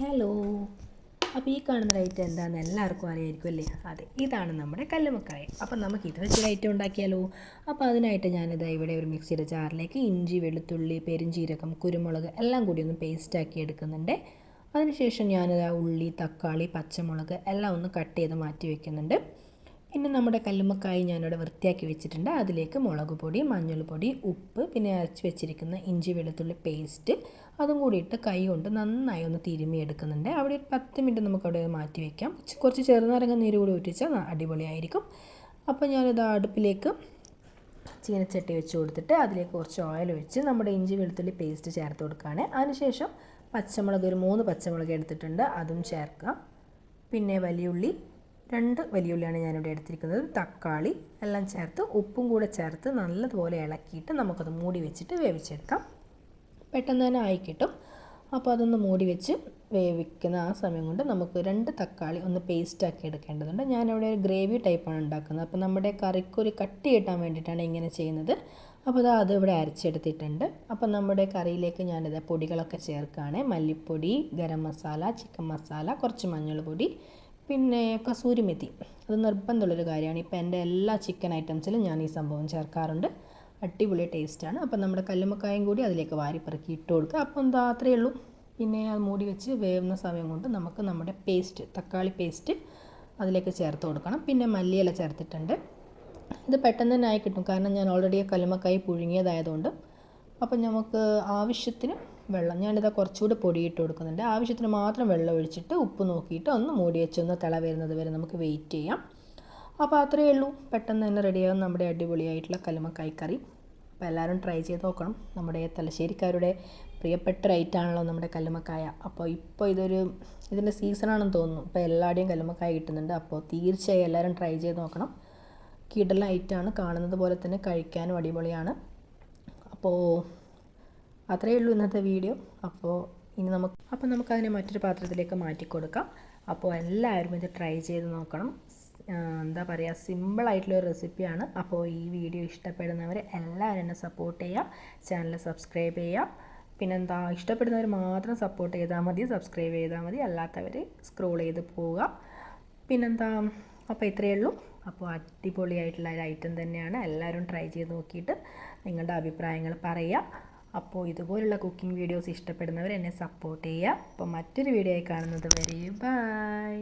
Hello അപ്പോൾ ഈ കാണുന്ന റൈറ്റ് എന്താണെന്ന് എല്ലാവർക്കും അറിയായിരിക്കും അല്ലേ അതെ ഇതാണ് നമ്മുടെ കല്ലുമക്കായ. അപ്പോൾ നമുക്ക് ഇത് വെച്ച് റൈറ്റ് ഉണ്ടാക്കിയാലോ? അപ്പോൾ അതിനായിട്ട് ഞാനിത് ഇവിടെ ഒരു മിക്സിയുടെ ജാറിലേക്ക് ഇഞ്ചി വെളുത്തുള്ളി പെരിഞ്ചീരകം കുരുമുളക് എല്ലാം കൂടി ഒന്ന് പേസ്റ്റാക്കി എടുക്കുന്നുണ്ട്. അതിനുശേഷം ഞാനിത് ഉള്ളി തക്കാളി പച്ചമുളക് എല്ലാം ഒന്ന് കട്ട് ചെയ്ത് മാറ്റി വെക്കുന്നുണ്ട്. പിന്നെ നമ്മുടെ കല്ലുമ്മക്കായി ഞാനിവിടെ വൃത്തിയാക്കി വെച്ചിട്ടുണ്ട്. അതിലേക്ക് മുളക് പൊടി മഞ്ഞൾപ്പൊടി ഉപ്പ് പിന്നെ അരച്ച് വെച്ചിരിക്കുന്ന ഇഞ്ചി വെളുത്തുള്ളി പേസ്റ്റ് അതും കൂടി ഇട്ട് കൈ കൊണ്ട് നന്നായി ഒന്ന് തിരുമ്മി എടുക്കുന്നുണ്ട്. അവിടെ ഒരു പത്ത് മിനിറ്റ് നമുക്കവിടെ മാറ്റി വയ്ക്കാം കുറച്ച് ചെറുനാരങ്ങ നീര് കൂടി ഊറ്റിച്ചാൽ അടിപൊളിയായിരിക്കും. അപ്പോൾ ഞാനിത് അടുപ്പിലേക്ക് ചീനച്ചട്ടി വെച്ച് കൊടുത്തിട്ട് അതിലേക്ക് കുറച്ച് ഓയിൽ ഒഴിച്ച് നമ്മുടെ ഇഞ്ചി വെളുത്തുള്ളി പേസ്റ്റ് ചേർത്ത് കൊടുക്കുകയാണ്. അതിനുശേഷം പച്ചമുളക് ഒരു മൂന്ന് പച്ചമുളക് എടുത്തിട്ടുണ്ട്. അതും ചേർക്കാം. പിന്നെ വലിയുള്ളി രണ്ട് വലിയുള്ളിയാണ് ഞാനിവിടെ എടുത്തിരിക്കുന്നത്. തക്കാളി എല്ലാം ചേർത്ത് ഉപ്പും കൂടെ ചേർത്ത് നല്ലതുപോലെ ഇളക്കിയിട്ട് നമുക്കത് മൂടി വെച്ചിട്ട് വേവിച്ചെടുക്കാം. പെട്ടെന്ന് തന്നെ ആയി കിട്ടും. അപ്പോൾ അതൊന്ന് മൂടി വെച്ച് വേവിക്കുന്ന ആ സമയം കൊണ്ട് നമുക്ക് രണ്ട് തക്കാളി ഒന്ന് പേസ്റ്റാക്കി എടുക്കേണ്ടതുണ്ട്. ഞാനിവിടെ ഒരു ഗ്രേവി ടൈപ്പാണ് ഉണ്ടാക്കുന്നത്. അപ്പോൾ നമ്മുടെ കറിക്കൊരു കട്ടി കിട്ടാൻ വേണ്ടിയിട്ടാണ് ഇങ്ങനെ ചെയ്യുന്നത്. അപ്പോൾ അത് അത് ഇവിടെ അരച്ചെടുത്തിട്ടുണ്ട്. അപ്പോൾ നമ്മുടെ കറിയിലേക്ക് ഞാനിത് പൊടികളൊക്കെ ചേർക്കുകയാണ്. മല്ലിപ്പൊടി ഗരം മസാല ചിക്കൻ മസാല കുറച്ച് മഞ്ഞൾപ്പൊടി പിന്നെ കസൂരി മെത്തി. അത് നിർബന്ധമുള്ളൊരു കാര്യമാണ്. ഇപ്പോൾ എന്റെ എല്ലാ ചിക്കൻ ഐറ്റംസിലും ഞാൻ ഈ സംഭവം ചേർക്കാറുണ്ട്. അടിപൊളി ടേസ്റ്റാണ് അപ്പം നമ്മുടെ കല്ലുമ്മക്കായും കൂടി അതിലേക്ക് വാരിപ്പിറക്കി ഇട്ട് കൊടുക്കുക. അപ്പോൾ എന്താ അത്രയേ ഉള്ളൂ. പിന്നെ അത് മൂടി വെച്ച് വേവുന്ന സമയം കൊണ്ട് നമുക്ക് നമ്മുടെ പേസ്റ്റ് തക്കാളി പേസ്റ്റ് അതിലേക്ക് ചേർത്ത് കൊടുക്കണം. പിന്നെ മല്ലിയില ചേർത്തിട്ടുണ്ട്. ഇത് പെട്ടെന്ന് തന്നെ ആയി കിട്ടും. കാരണം ഞാൻ ഓൾറെഡി കല്ലുമ്മക്കായി പുഴുങ്ങിയതായതുകൊണ്ട്. അപ്പം നമുക്ക് ആവശ്യത്തിന് വെള്ളം ഞാനിതാ കുറച്ചുകൂടി പൊടിയിട്ട് കൊടുക്കുന്നുണ്ട്. ആവശ്യത്തിന് മാത്രം വെള്ളം ഒഴിച്ചിട്ട് ഉപ്പ് നോക്കിയിട്ട് ഒന്ന് മൂടി വെച്ച് ഒന്ന് തിള വരുന്നത് വരെ നമുക്ക് വെയിറ്റ് ചെയ്യാം. അപ്പോൾ അത്രയേ ഉള്ളൂ. പെട്ടെന്ന് തന്നെ റെഡിയാകും നമ്മുടെ അടിപൊളിയായിട്ടുള്ള കലുമക്കായ് കറി. അപ്പോൾ എല്ലാവരും ട്രൈ ചെയ്ത് നോക്കണം. നമ്മുടെ തലശ്ശേരിക്കാരുടെ പ്രിയപ്പെട്ട റൈറ്റാണല്ലോ നമ്മുടെ കല്ലുമക്കായ അപ്പോൾ ഇപ്പോൾ ഇതൊരു ഇതിന്റെ സീസണാണെന്ന് തോന്നുന്നു. ഇപ്പോൾ എല്ലാവരുടെയും കല്ലുമക്കായ കിട്ടുന്നുണ്ട്. അപ്പോൾ തീർച്ചയായും എല്ലാവരും ട്രൈ ചെയ്ത് നോക്കണം. കിടല ഐറ്റാണ് കാണുന്നത് പോലെ തന്നെ കഴിക്കാനും അടിപൊളിയാണ്. അപ്പോൾ അത്രയേ ഉള്ളൂ ഇന്നത്തെ വീഡിയോ. അപ്പോൾ ഇനി നമുക്ക് അപ്പോൾ നമുക്കതിനെ മറ്റൊരു പാത്രത്തിലേക്ക് മാറ്റി കൊടുക്കാം അപ്പോൾ എല്ലാവരും ഇത് ട്രൈ ചെയ്ത് നോക്കണം. എന്താ പറയുക സിമ്പിളായിട്ടുള്ള ഒരു റെസിപ്പിയാണ് അപ്പോൾ ഈ വീഡിയോ ഇഷ്ടപ്പെടുന്നവർ എല്ലാവരും എന്നെ സപ്പോർട്ട് ചെയ്യുക ചാനൽ സബ്സ്ക്രൈബ് ചെയ്യുക പിന്നെന്താ ഇഷ്ടപ്പെടുന്നവർ മാത്രം സപ്പോർട്ട് ചെയ്താൽ മതി. സബ്സ്ക്രൈബ് ചെയ്താൽ മതി. അല്ലാത്തവർ സ്ക്രോൾ ചെയ്ത് പോവുക. പിന്നെന്താ അപ്പോൾ ഇത്രയേ ഉള്ളൂ. അപ്പോൾ അടിപൊളിയായിട്ടുള്ള ഒരു ഐറ്റം തന്നെയാണ്. എല്ലാവരും ട്രൈ ചെയ്ത് നോക്കിയിട്ട് നിങ്ങളുടെ അഭിപ്രായങ്ങൾ പറയുക അപ്പോൾ ഇതുപോലുള്ള കുക്കിംഗ് വീഡിയോസ് ഇഷ്ടപ്പെടുന്നവർ എന്നെ സപ്പോർട്ട് ചെയ്യുക അപ്പോൾ മറ്റൊരു വീഡിയോ ആയി കാണുന്നത് വരെ ബൈ